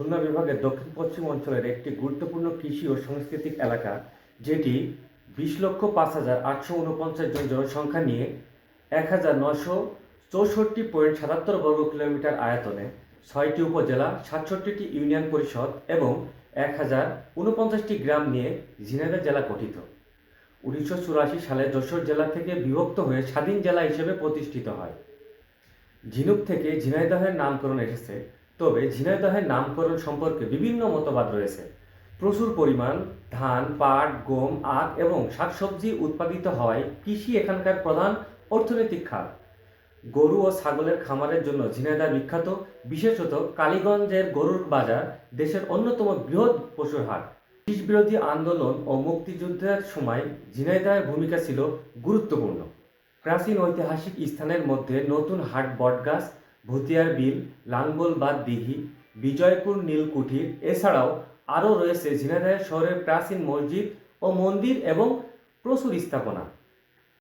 খুলনা বিভাগের দক্ষিণ পশ্চিম অঞ্চলের একটি গুরুত্বপূর্ণ কৃষি ও সাংস্কৃতিক এলাকা, যেটি বিশ লক্ষ পাঁচ হাজার আটশো উনপঞ্চাশ জন জনসংখ্যা নিয়ে এক হাজার নশো চৌষট্টি পয়েন্ট সাতাত্তর বর্গ কিলোমিটার আয়তনে ছয়টি উপজেলা, সাতষট্টিটি ইউনিয়ন পরিষদ এবং এক হাজার উনপঞ্চাশটি গ্রাম নিয়ে ঝিনাইদহ জেলা গঠিত। উনিশশো চুরাশি সালে যশোর জেলা থেকে বিভক্ত হয়ে স্বাধীন জেলা হিসেবে প্রতিষ্ঠিত হয়। ঝিনুক থেকে ঝিনাইদহের নামকরণ এসেছে তবে ঝিনাইদহের নামকরণ সম্পর্কে বিভিন্ন মতবাদ রয়েছে। প্রচুর পরিমাণ ধান, পাট, গম, আখ এবং শাকসবজি উৎপাদিত হওয়ায় কৃষি এখানকার প্রধান অর্থনৈতিক খাত। গরু ও ছাগলের খামারের জন্য ঝিনাইদহ বিখ্যাত, বিশেষত কালীগঞ্জের গরুর বাজার দেশের অন্যতম বৃহৎ পশুর হাট। ব্রিটিশ বিরোধী আন্দোলন ও মুক্তিযুদ্ধের সময় ঝিনাইদহের ভূমিকা ছিল গুরুত্বপূর্ণ। প্রাচীন ঐতিহাসিক স্থানের মধ্যে নতুন হাট বটগাছ ভুতিয়ার বিল, লাঙ্গল বা দিঘি, বিজয়পুর নীলকুঠির, এছাড়াও আরও রয়েছে ঝিনাইদহ শহরের প্রাচীন মসজিদ ও মন্দির এবং প্রচুর স্থাপনা।